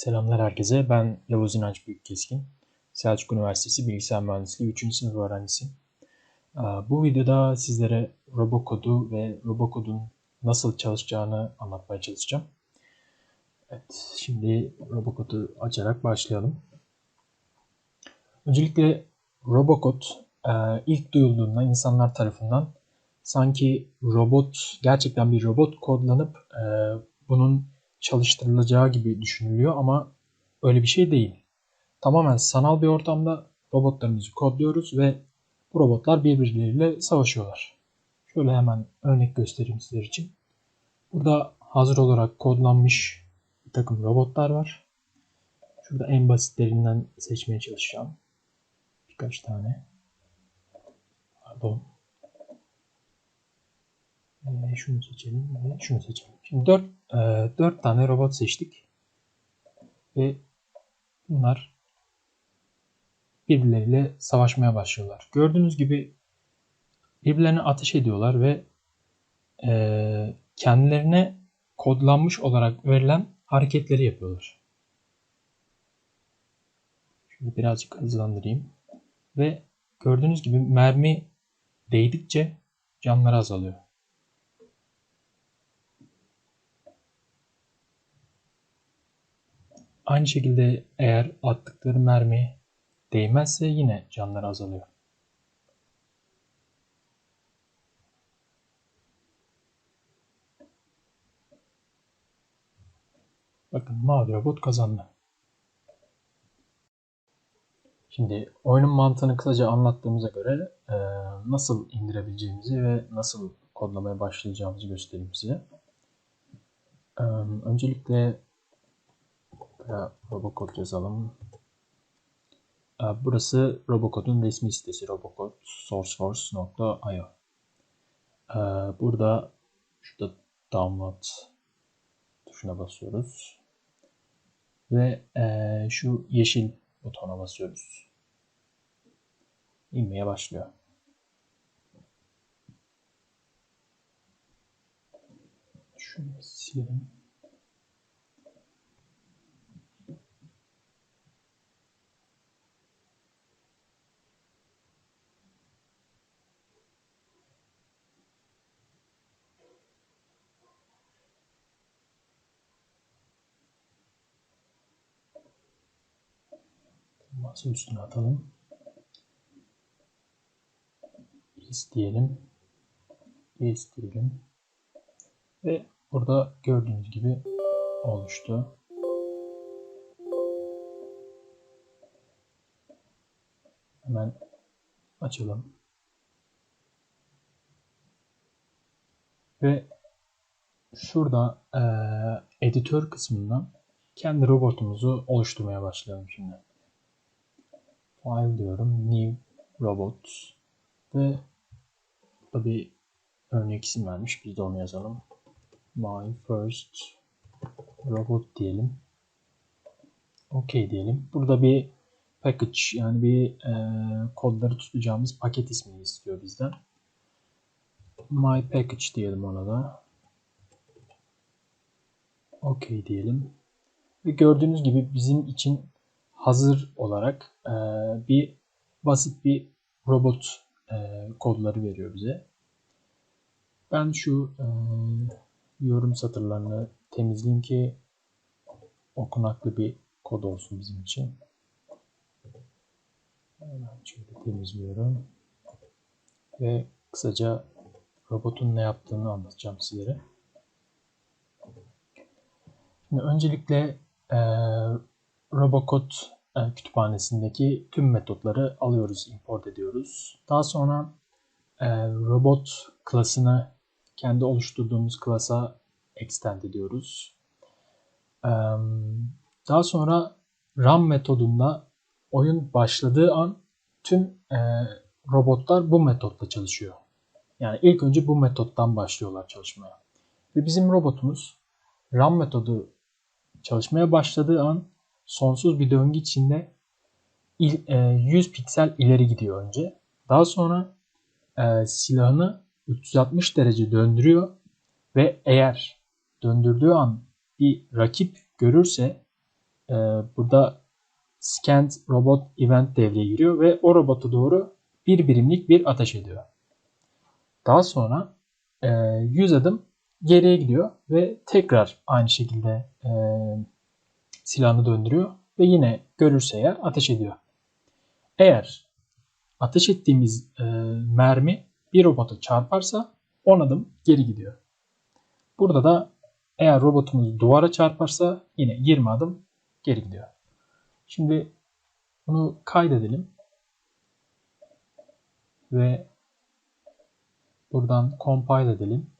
Selamlar herkese. Ben Yavuz İnanç Büyükkeskin. Selçuk Üniversitesi Bilgisayar Mühendisliği 3. sınıf öğrencisiyim. Bu videoda sizlere Robocode'u ve Robocode'un nasıl çalışacağını anlatmaya çalışacağım. Evet, şimdi Robocode'u açarak başlayalım. Öncelikle Robocode ilk duyulduğunda insanlar tarafından sanki robot, gerçekten bir robot kodlanıp bunun çalıştırılacağı gibi düşünülüyor ama öyle bir şey değil. Tamamen sanal bir ortamda robotlarımızı kodluyoruz ve bu robotlar birbirleriyle savaşıyorlar. Şöyle hemen örnek göstereyim sizler için. Burada hazır olarak kodlanmış bir takım robotlar var. Şurada en basitlerinden seçmeye çalışacağım. Birkaç tane. Pardon. Şunu seçelim ve şunu seçelim. Şimdi 4, e, 4 tane robot seçtik. Ve bunlar birbirleriyle savaşmaya başlıyorlar. Gördüğünüz gibi birbirlerine ateş ediyorlar ve e, kendilerine kodlanmış olarak verilen hareketleri yapıyorlar. Şöyle birazcık hızlandırayım. Ve gördüğünüz gibi mermi değdikçe canları azalıyor. Aynı şekilde eğer attıkları mermi değmezse yine canları azalıyor. Bakın mavi robot kazandı. Şimdi oyunun mantığını kısaca anlattığımıza göre e, nasıl indirebileceğimizi ve nasıl kodlamaya başlayacağımızı göstereyim size. E, öncelikle Buraya Robocode yazalım. E, burası Robocode'un resmi sitesi robocode sourceforce.io. E, burada şurada download tuşuna basıyoruz. Ve e, şu yeşil butona basıyoruz. İnmeye başlıyor. Şunu silelim. Masa üstüne atalım. Yes diyelim. Yes diyelim. Ve burada gördüğünüz gibi oluştu. Hemen açalım. Ve şurada e, editör kısmından kendi robotumuzu oluşturmaya başlayalım şimdi. File diyorum. New Robot. Ve burada bir örnek isim vermiş. Biz de onu yazalım. My first robot diyelim. OK diyelim. Burada bir package yani bir e, kodları tutacağımız paket ismini istiyor bizden. My package diyelim ona da. OK diyelim. Ve gördüğünüz gibi bizim için hazır olarak e, bir basit bir robot e, kodları veriyor bize. Ben şu e, yorum satırlarını temizleyeyim ki okunaklı bir kod olsun bizim için. Hemen şöyle temizliyorum. Ve kısaca robotun ne yaptığını anlatacağım sizlere. Şimdi öncelikle e, Robocode e, kütüphanesindeki tüm metotları alıyoruz, import ediyoruz. Daha sonra e, robot klasını kendi oluşturduğumuz klasa extend ediyoruz. E, daha sonra run metodunda oyun başladığı an tüm robotlar bu metotla çalışıyor. Yani ilk önce bu metottan başlıyorlar çalışmaya. Ve bizim robotumuz run metodu çalışmaya başladığı an sonsuz bir döngü içinde 100 piksel ileri gidiyor önce. Daha sonra e, silahını 360 derece döndürüyor ve eğer döndürdüğü an bir rakip görürse e, burada scanned robot event devreye giriyor ve o robota doğru bir birimlik bir ateş ediyor. Daha sonra e, 100 adım geriye gidiyor ve tekrar aynı şekilde e, silahını döndürüyor ve yine görürse eğer ateş ediyor. Eğer ateş ettiğimiz e, mermi bir robota çarparsa 10 adım geri gidiyor. Burada da eğer robotumuz duvara çarparsa yine 20 adım geri gidiyor. Şimdi bunu kaydedelim. Ve buradan compile edelim.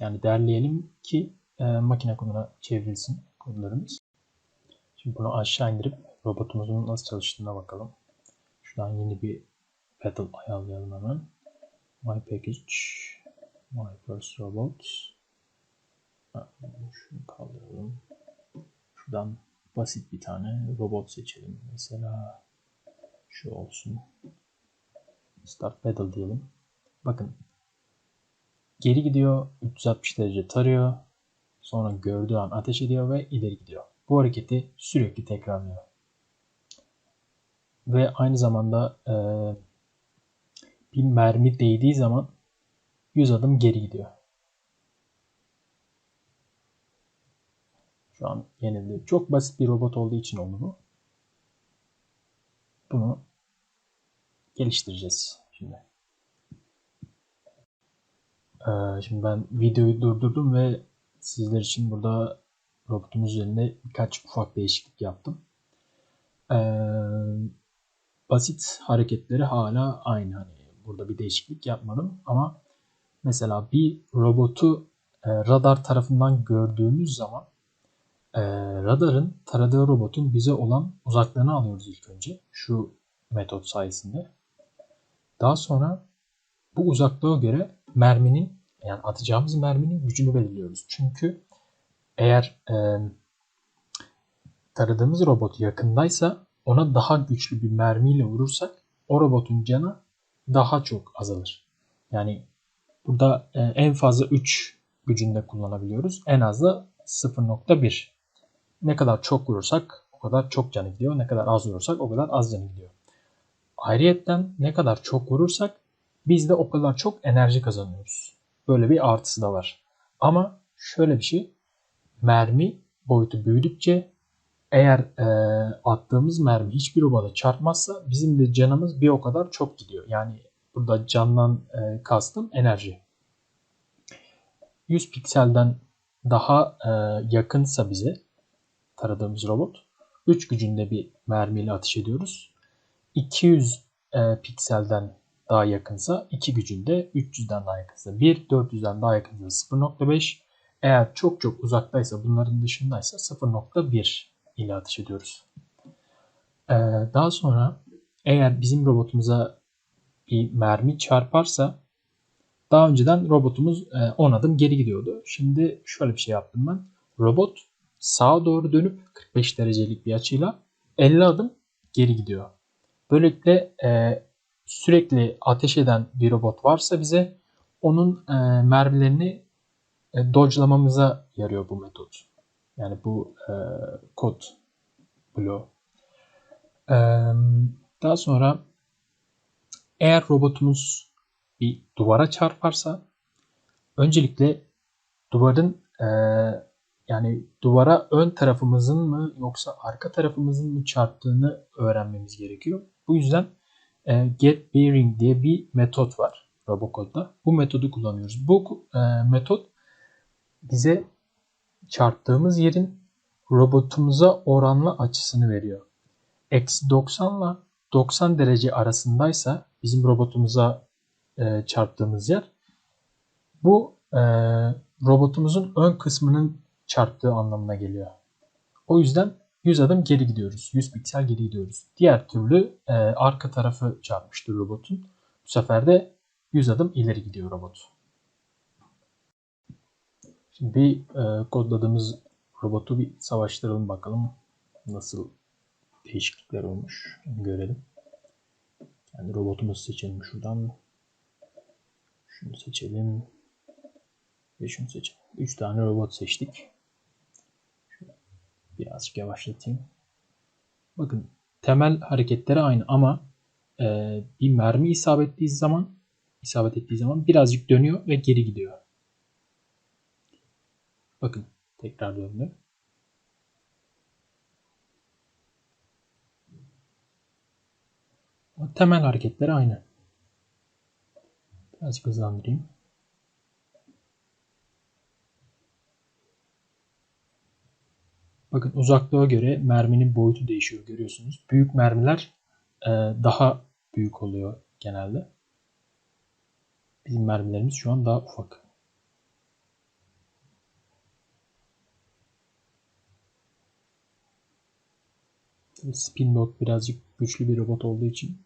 Yani derleyelim ki e, makine koduna çevrilsin kodlarımız. Şimdi bunu aşağı indirip robotumuzun nasıl çalıştığına bakalım. Şuradan yeni bir pedal ayarlayalım hemen. My package, my first robot. Şunu kaldıralım. Şuradan basit bir tane robot seçelim. Mesela şu olsun. Start pedal diyelim. Bakın geri gidiyor, 360 derece tarıyor. Sonra gördüğü an ateş ediyor ve ileri gidiyor. Bu hareketi sürekli tekrarlıyor. Ve aynı zamanda e, bir mermi değdiği zaman 100 adım geri gidiyor. Şu an yenildi. Çok basit bir robot olduğu için oldu bu. Bunu geliştireceğiz şimdi. Ee, şimdi ben videoyu durdurdum ve sizler için burada robotumuz üzerinde birkaç ufak değişiklik yaptım. Ee, basit hareketleri hala aynı. Hani burada bir değişiklik yapmadım ama mesela bir robotu e, radar tarafından gördüğümüz zaman e, radarın taradığı robotun bize olan uzaklığını alıyoruz ilk önce şu metot sayesinde. Daha sonra bu uzaklığa göre merminin yani atacağımız merminin gücünü belirliyoruz. Çünkü eğer e, taradığımız robot yakındaysa ona daha güçlü bir mermiyle vurursak o robotun canı daha çok azalır. Yani burada e, en fazla 3 gücünde kullanabiliyoruz. En az da 0.1. Ne kadar çok vurursak o kadar çok canı gidiyor. Ne kadar az vurursak o kadar az canı gidiyor. Ayrıyetten ne kadar çok vurursak biz de o kadar çok enerji kazanıyoruz. Böyle bir artısı da var. Ama şöyle bir şey. Mermi boyutu büyüdükçe eğer e, attığımız mermi hiçbir robota çarpmazsa bizim de canımız bir o kadar çok gidiyor. Yani burada candan e, kastım enerji. 100 pikselden daha e, yakınsa bize taradığımız robot 3 gücünde bir mermiyle ateş ediyoruz. 200 e, pikselden daha yakınsa 2 gücünde, 300'den daha yakınsa 1, 400'den daha yakınsa 0.5. Eğer çok çok uzaktaysa bunların dışındaysa 0.1 ile ateş ediyoruz. Ee, daha sonra eğer bizim robotumuza bir mermi çarparsa daha önceden robotumuz 10 adım geri gidiyordu. Şimdi şöyle bir şey yaptım ben. Robot sağa doğru dönüp 45 derecelik bir açıyla 50 adım geri gidiyor. Böylelikle e, sürekli ateş eden bir robot varsa bize onun e, mermilerini e, dodge'lamamıza yarıyor bu metot. Yani bu e, kod bloğu. E, daha sonra eğer robotumuz bir duvara çarparsa öncelikle duvarın e, yani duvara ön tarafımızın mı yoksa arka tarafımızın mı çarptığını öğrenmemiz gerekiyor. Bu yüzden e, get bearing diye bir metot var Robocod'da. Bu metodu kullanıyoruz. Bu e, metot bize çarptığımız yerin robotumuza oranlı açısını veriyor. Eksi 90 ile 90 derece arasındaysa bizim robotumuza e, çarptığımız yer bu e, robotumuzun ön kısmının çarptığı anlamına geliyor. O yüzden 100 adım geri gidiyoruz. 100 piksel geri gidiyoruz. Diğer türlü e, arka tarafı çarpmıştır robotun. Bu sefer de 100 adım ileri gidiyor robot. Şimdi bir e, kodladığımız robotu bir savaştıralım bakalım nasıl değişiklikler olmuş görelim. Yani robotumuzu seçelim şuradan. Şunu seçelim. Ve şunu seçelim. 3 tane robot seçtik. Birazcık yavaşlatayım. Bakın temel hareketleri aynı ama e, bir mermi isabet ettiği zaman isabet ettiği zaman birazcık dönüyor ve geri gidiyor. Bakın tekrar döndü. Temel hareketleri aynı. Birazcık hızlandırayım. Bakın uzaklığa göre merminin boyutu değişiyor görüyorsunuz. Büyük mermiler e, daha büyük oluyor genelde. Bizim mermilerimiz şu an daha ufak. Spinbot birazcık güçlü bir robot olduğu için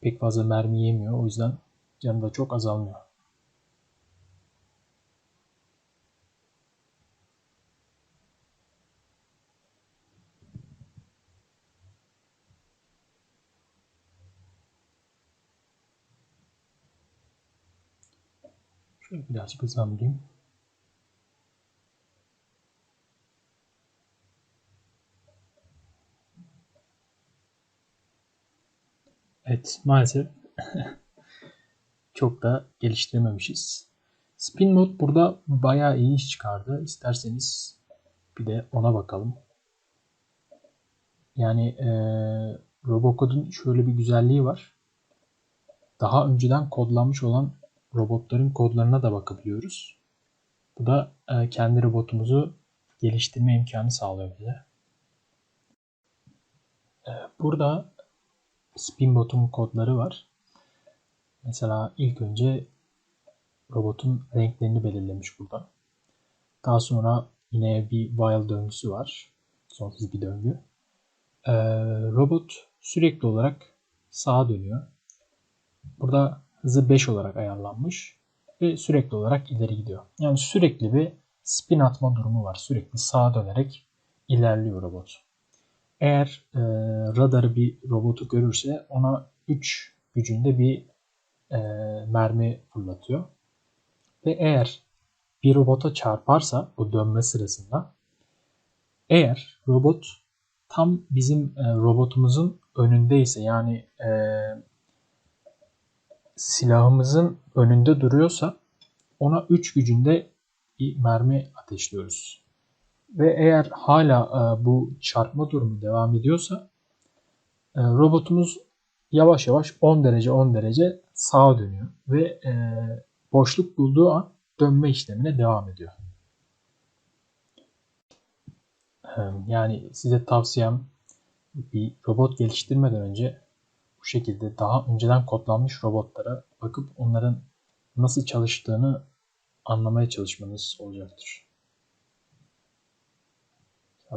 pek fazla mermi yemiyor. O yüzden canı da çok azalmıyor. Şöyle birazcık hızlandırayım. Evet maalesef çok da geliştirememişiz. Spin Mode burada bayağı iyi iş çıkardı. İsterseniz bir de ona bakalım. Yani e, Robocod'un şöyle bir güzelliği var. Daha önceden kodlanmış olan robotların kodlarına da bakabiliyoruz. Bu da e, kendi robotumuzu geliştirme imkanı sağlıyor bize. E, burada Spinbot'un kodları var. Mesela ilk önce robotun renklerini belirlemiş burada. Daha sonra yine bir while döngüsü var. Sonsuz bir döngü. Ee, robot sürekli olarak sağa dönüyor. Burada hızı 5 olarak ayarlanmış ve sürekli olarak ileri gidiyor. Yani sürekli bir spin atma durumu var. Sürekli sağa dönerek ilerliyor robot. Eğer e, radarı bir robotu görürse ona 3 gücünde bir e, mermi fırlatıyor. Ve eğer bir robota çarparsa bu dönme sırasında eğer robot tam bizim e, robotumuzun önündeyse yani e, silahımızın önünde duruyorsa ona 3 gücünde bir mermi ateşliyoruz. Ve eğer hala e, bu çarpma durumu devam ediyorsa e, robotumuz yavaş yavaş 10 derece 10 derece sağa dönüyor ve e, boşluk bulduğu an dönme işlemine devam ediyor. Yani size tavsiyem bir robot geliştirmeden önce bu şekilde daha önceden kodlanmış robotlara bakıp onların nasıl çalıştığını anlamaya çalışmanız olacaktır.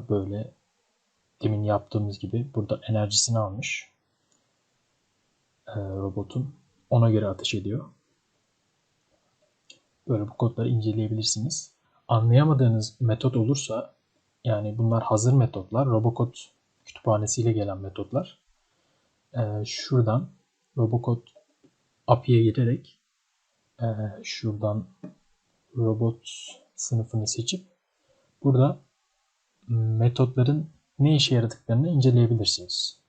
Böyle demin yaptığımız gibi burada enerjisini almış e, robotun. Ona göre ateş ediyor. Böyle bu kodları inceleyebilirsiniz. Anlayamadığınız metot olursa yani bunlar hazır metotlar. Robocode kütüphanesiyle gelen metotlar. Ee, şuradan Robocode API'ye girerek e, şuradan robot sınıfını seçip burada metotların ne işe yaradıklarını inceleyebilirsiniz.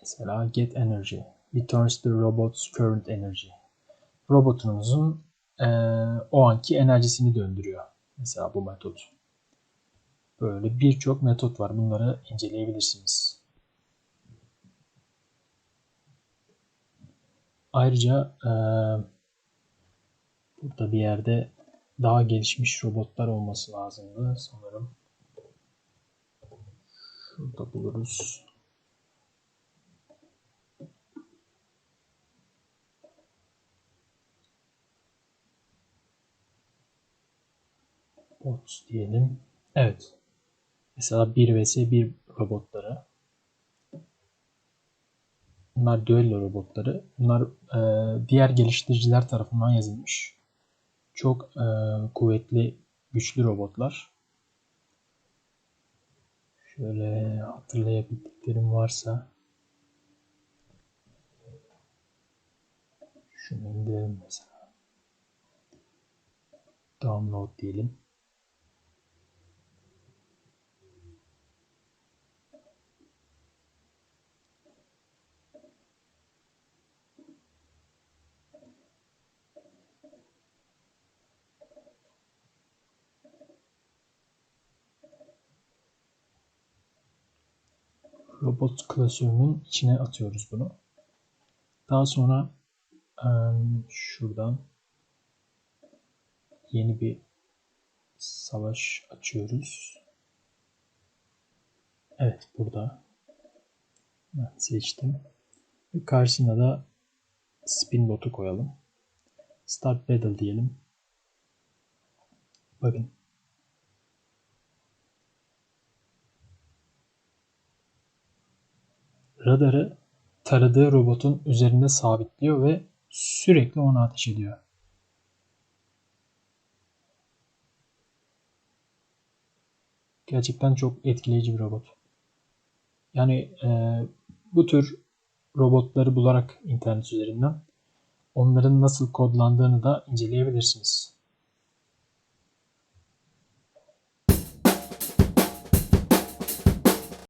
Mesela get energy returns the robot's current energy. Robotunuzun e, o anki enerjisini döndürüyor. Mesela bu metot. Böyle birçok metot var. Bunları inceleyebilirsiniz. Ayrıca e, burada bir yerde daha gelişmiş robotlar olması lazımdı sanırım. Şurada buluruz. Bots diyelim. Evet. Mesela 1 vs 1 robotları. Bunlar düello robotları. Bunlar e, diğer geliştiriciler tarafından yazılmış. Çok e, kuvvetli, güçlü robotlar. Şöyle hatırlayabildiklerim varsa şunu indirelim mesela. Download diyelim. Robot klasörünün içine atıyoruz bunu. Daha sonra şuradan yeni bir savaş açıyoruz. Evet burada. Ben seçtim. Ve karşısına da spin botu koyalım. Start battle diyelim. Bakın. Radarı taradığı robotun üzerinde sabitliyor ve sürekli ona ateş ediyor. Gerçekten çok etkileyici bir robot. Yani e, bu tür robotları bularak internet üzerinden onların nasıl kodlandığını da inceleyebilirsiniz.